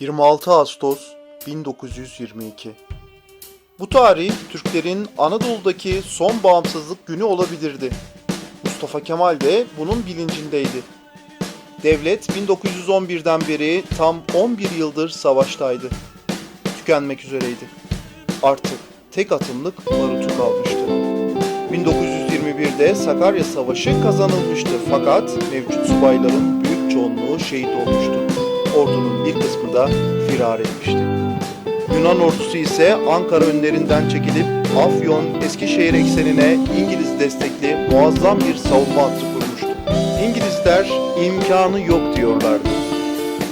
26 Ağustos 1922 Bu tarih Türklerin Anadolu'daki son bağımsızlık günü olabilirdi. Mustafa Kemal de bunun bilincindeydi. Devlet 1911'den beri tam 11 yıldır savaştaydı. Tükenmek üzereydi. Artık tek atımlık barutu kalmıştı. 1921'de Sakarya Savaşı kazanılmıştı fakat mevcut subayların büyük çoğunluğu şehit olmuştu. Ordunun bir kısmı da firar etmişti. Yunan ordusu ise Ankara önlerinden çekilip Afyon, Eskişehir eksenine İngiliz destekli muazzam bir savunma hattı kurmuştu. İngilizler imkanı yok diyorlardı.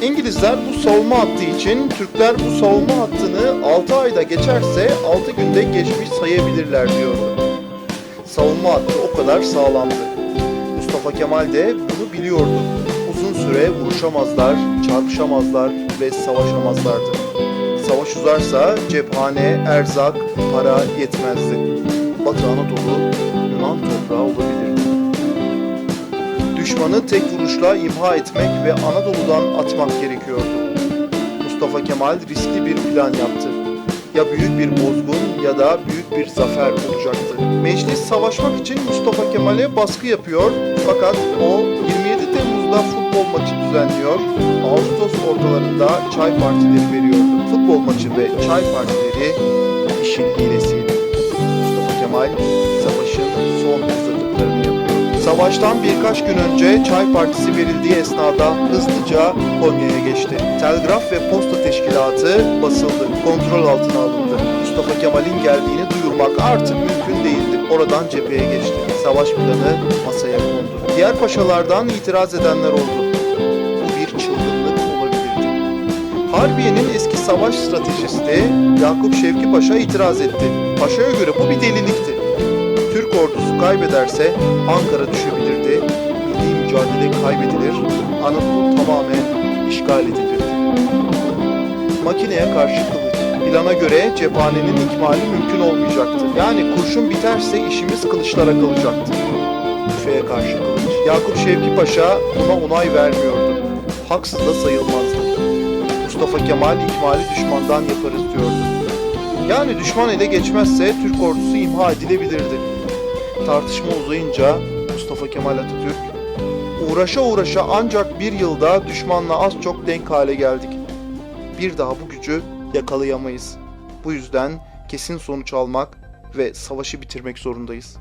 İngilizler bu savunma hattı için Türkler bu savunma hattını 6 ayda geçerse 6 günde geçmiş sayabilirler diyordu. Savunma hattı o kadar sağlamdı. Mustafa Kemal de bunu biliyordu. Süre vuruşamazlar, çarpışamazlar ve savaşamazlardı. Savaş uzarsa cephane, erzak, para yetmezdi. Batı Anadolu Yunan toprağı olabilirdi. Düşmanı tek vuruşla imha etmek ve Anadolu'dan atmak gerekiyordu. Mustafa Kemal riskli bir plan yaptı. Ya büyük bir bozgun ya da büyük bir zafer olacaktı. Meclis savaşmak için Mustafa Kemal'e baskı yapıyor fakat o 27 Temmuz'da futbol maçı düzenliyor. Ağustos ortalarında çay partileri veriyordu. Futbol maçı ve çay partileri işin hilesiydi. Mustafa Kemal savaşın son hazırlıklarını yapıyor. Savaştan birkaç gün önce çay partisi verildiği esnada hızlıca Konya'ya geçti. Telgraf ve posta teşkilatı basıldı, kontrol altına alındı. Mustafa Kemal'in geldiğini duyurmak artık mümkün değildi. Oradan cepheye geçti. Savaş planı masaya kondu. Diğer paşalardan itiraz edenler oldu. Harbiye'nin eski savaş stratejisti Yakup Şevki Paşa itiraz etti. Paşa'ya göre bu bir delilikti. Türk ordusu kaybederse Ankara düşebilirdi, milli mücadele kaybedilir, Anadolu tamamen işgal edilirdi. Makineye karşı kılıç. Plana göre cephanenin ikmali mümkün olmayacaktı. Yani kurşun biterse işimiz kılıçlara kalacaktı. Tüfeğe karşı kılıç. Yakup Şevki Paşa buna onay vermiyordu. Haksız da sayılmazdı. Mustafa Kemal ikmali düşmandan yaparız diyordu. Yani düşman ele geçmezse Türk ordusu imha edilebilirdi. Tartışma uzayınca Mustafa Kemal Atatürk uğraşa uğraşa ancak bir yılda düşmanla az çok denk hale geldik. Bir daha bu gücü yakalayamayız. Bu yüzden kesin sonuç almak ve savaşı bitirmek zorundayız.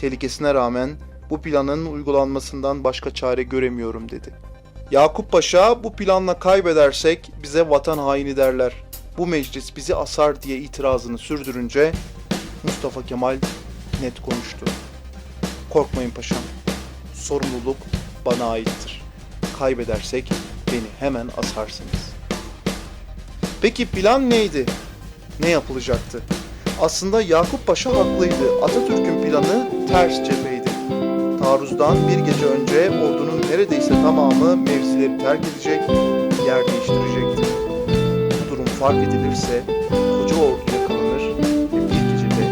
Tehlikesine rağmen bu planın uygulanmasından başka çare göremiyorum dedi. Yakup Paşa bu planla kaybedersek bize vatan haini derler. Bu meclis bizi asar diye itirazını sürdürünce Mustafa Kemal net konuştu. Korkmayın paşam. Sorumluluk bana aittir. Kaybedersek beni hemen asarsınız. Peki plan neydi? Ne yapılacaktı? Aslında Yakup Paşa haklıydı. Atatürk'ün planı ters cepheydi. Taarruzdan bir gece önce ordunun neredeyse tamamı mevzileri terk edecek, yer değiştirecekti. Bu durum fark edilirse koca ordu yakalanır ve bir gecede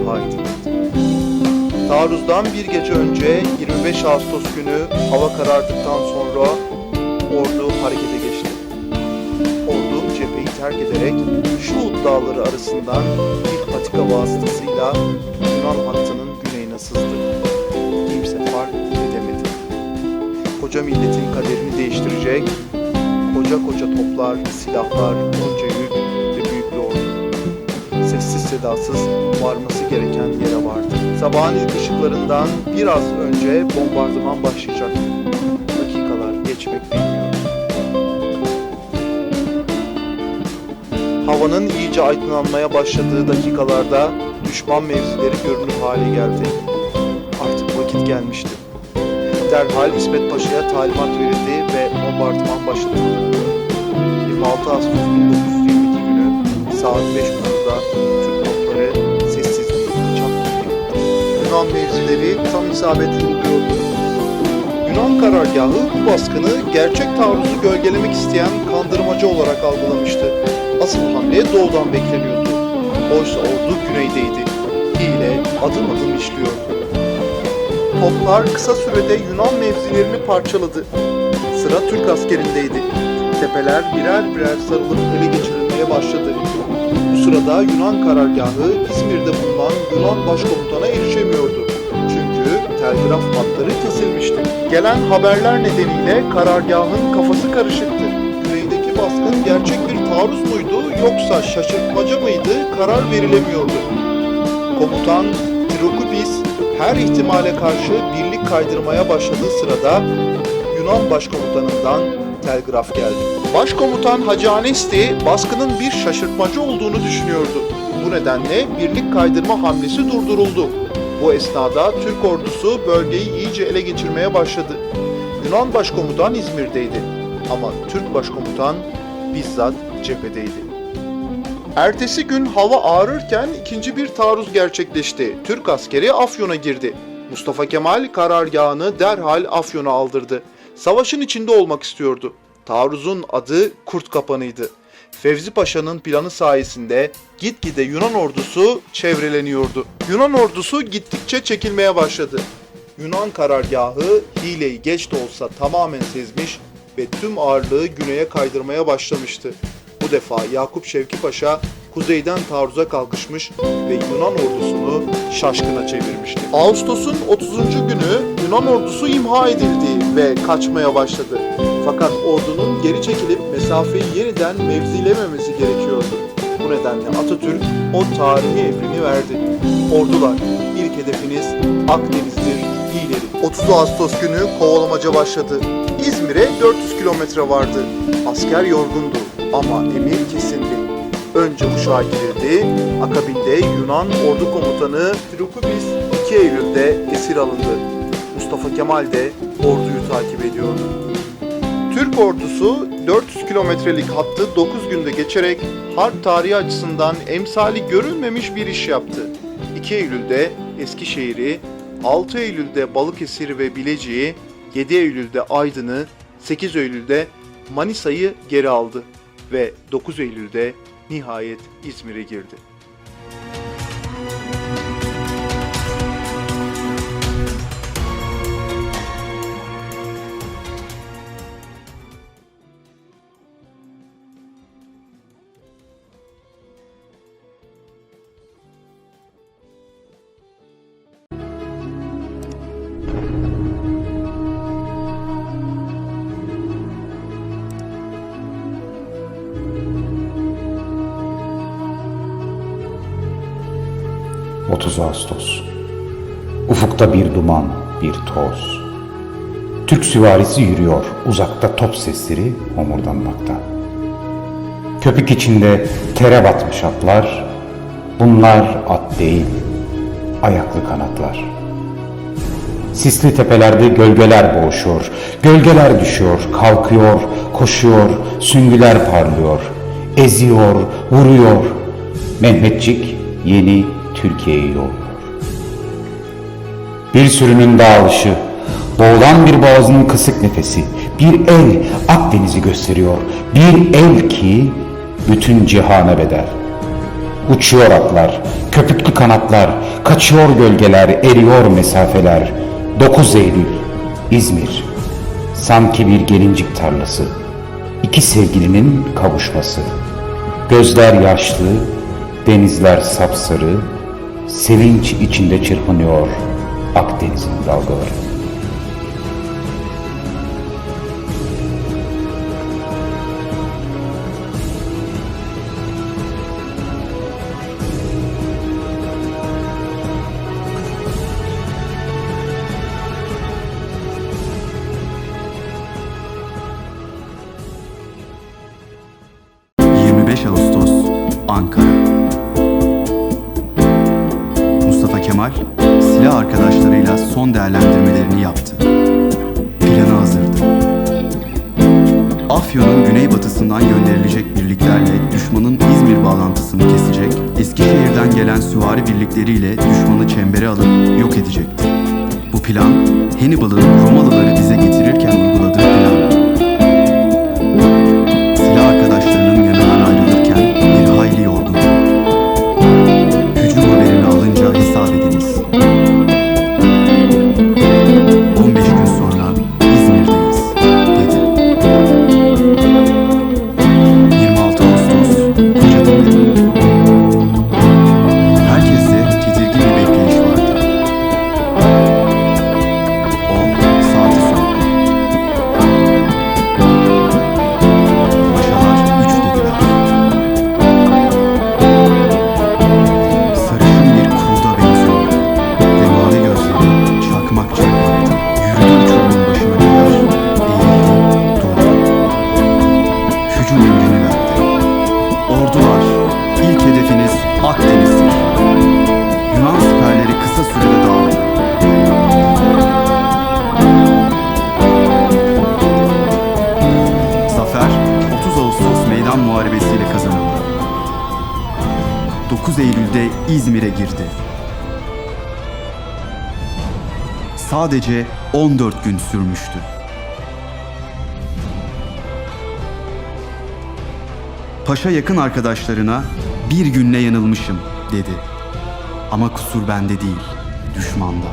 imha edilirdi. Taarruzdan bir gece önce 25 Ağustos günü hava karardıktan sonra ordu harekete geçti. Ordu cepheyi terk ederek Şuhut dağları arasından bir patika vasıtasıyla Yunan hattının Koca milletin kaderini değiştirecek koca koca toplar, silahlar, onca yük ve büyük bir ordu. Sessiz sedasız varması gereken yere vardı. Sabahın ilk ışıklarından biraz önce bombardıman başlayacaktı. Dakikalar geçmek bilmiyor. Havanın iyice aydınlanmaya başladığı dakikalarda düşman mevzileri görünür hale geldi. Artık vakit gelmişti. Derhal İsmet Paşa'ya talimat verildi ve bombardıman başlatıldı. 26 Ağustos 1922 günü saat 5.30'da Türk topları sessizliği çaktı. Yunan mevzileri tam isabetli buluyordu. Yunan karargahı bu baskını gerçek taarruzu gölgelemek isteyen kandırmacı olarak algılamıştı. Asıl hamle doğudan bekleniyordu. Oysa ordu güneydeydi. Hile adım adım işliyordu. Toplar kısa sürede Yunan mevzilerini parçaladı. Sıra Türk askerindeydi. tepeler birer birer sarılıp ele geçirilmeye başladı. Bu sırada Yunan karargahı İzmir'de bulunan Yunan başkomutana erişemiyordu. Çünkü telgraf hatları kesilmişti. Gelen haberler nedeniyle karargahın kafası karışıktı. Güneydeki baskın gerçek bir taarruz muydu yoksa şaşırtmaca mıydı karar verilemiyordu. Komutan her ihtimale karşı birlik kaydırmaya başladığı sırada Yunan başkomutanından telgraf geldi. Başkomutan Hacı Anesti baskının bir şaşırtmacı olduğunu düşünüyordu. Bu nedenle birlik kaydırma hamlesi durduruldu. Bu esnada Türk ordusu bölgeyi iyice ele geçirmeye başladı. Yunan başkomutan İzmir'deydi ama Türk başkomutan bizzat cephedeydi. Ertesi gün hava ağrırken ikinci bir taarruz gerçekleşti. Türk askeri Afyon'a girdi. Mustafa Kemal karargahını derhal Afyon'a aldırdı. Savaşın içinde olmak istiyordu. Taarruzun adı Kurt Kapanı'ydı. Fevzi Paşa'nın planı sayesinde gitgide Yunan ordusu çevreleniyordu. Yunan ordusu gittikçe çekilmeye başladı. Yunan karargahı hileyi geç de olsa tamamen sezmiş ve tüm ağırlığı güneye kaydırmaya başlamıştı. Defa Yakup Şevki Paşa kuzeyden taarruza kalkışmış ve Yunan ordusunu şaşkına çevirmişti. Ağustos'un 30. günü Yunan ordusu imha edildi ve kaçmaya başladı. Fakat ordunun geri çekilip mesafeyi yeniden mevzilememesi gerekiyordu. Bu nedenle Atatürk o tarihi emrini verdi. Ordular, ilk hedefiniz Akdeniz'dir, ileri. 30 Ağustos günü kovalamaca başladı. İzmir'e 400 kilometre vardı. Asker yorgundu ama emir kesindi. Önce uşağa girildi, akabinde Yunan ordu komutanı Trukubis 2 Eylül'de esir alındı. Mustafa Kemal de orduyu takip ediyordu. Türk ordusu 400 kilometrelik hattı 9 günde geçerek harp tarihi açısından emsali görülmemiş bir iş yaptı. 2 Eylül'de Eskişehir'i, 6 Eylül'de Balıkesir ve Bilecik'i, 7 Eylül'de Aydın'ı, 8 Eylül'de Manisa'yı geri aldı ve 9 Eylül'de nihayet İzmir'e girdi. 30 Ağustos. Ufukta bir duman, bir toz. Türk süvarisi yürüyor, uzakta top sesleri homurdanmakta. Köpük içinde tere batmış atlar, bunlar at değil, ayaklı kanatlar. Sisli tepelerde gölgeler boğuşuyor, gölgeler düşüyor, kalkıyor, koşuyor, süngüler parlıyor, eziyor, vuruyor. Mehmetçik yeni Türkiye'yi yolluyor. Bir sürünün dağılışı, boğulan bir boğazının kısık nefesi, bir el Akdeniz'i gösteriyor, bir el ki bütün cihana bedel. Uçuyor atlar, köpüklü kanatlar, kaçıyor gölgeler, eriyor mesafeler. 9 Eylül, İzmir, sanki bir gelincik tarlası, iki sevgilinin kavuşması. Gözler yaşlı, denizler sapsarı, sevinç içinde çırpınıyor Akdeniz'in dalgaları. Kemal silah arkadaşlarıyla son değerlendirmelerini yaptı. Planı hazırdı. Afyon'un güneybatısından gönderilecek birliklerle düşmanın İzmir bağlantısını kesecek, Eskişehir'den gelen süvari birlikleriyle düşmanı çembere alıp yok edecekti. Bu plan Hannibal'ın Romalıları dize getirirken uyguladığı plandı. hedefiniz Akdeniz'dir. Yunan siperleri kısa sürede dağıldı. Zafer 30 Ağustos Meydan Muharebesiyle kazanıldı. 9 Eylül'de İzmir'e girdi. Sadece 14 gün sürmüştü. Paşa yakın arkadaşlarına bir günle yanılmışım dedi. Ama kusur bende değil, düşmanda.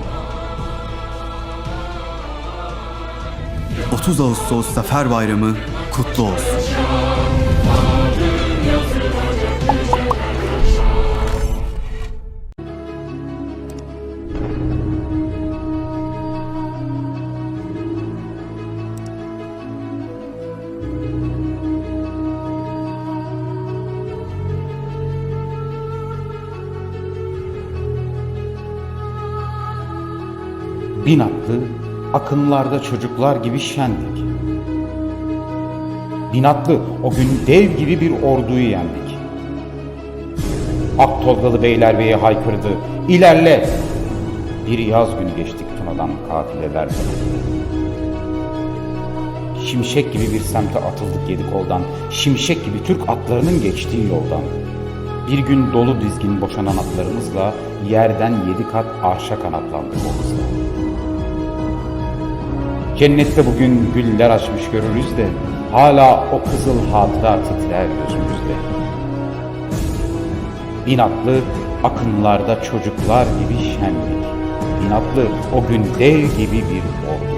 30 Ağustos Zafer Bayramı kutlu olsun. Bin atlı, akınlarda çocuklar gibi şendik. Bin atlı, o gün dev gibi bir orduyu yendik. Aktolgalı Beylerbeyi haykırdı, ilerle! Bir yaz günü geçtik Tuna'dan kafilelerle. Şimşek gibi bir semte atıldık yedi koldan, şimşek gibi Türk atlarının geçtiği yoldan. Bir gün dolu dizgin boşanan atlarımızla yerden yedi kat arşa kanatlandık o hızla. Cennette bugün güller açmış görürüz de hala o kızıl hatıra titrer gözümüzde. Bin atlı akınlarda çocuklar gibi şenlik. Bin atlı o gün dev gibi bir ordu.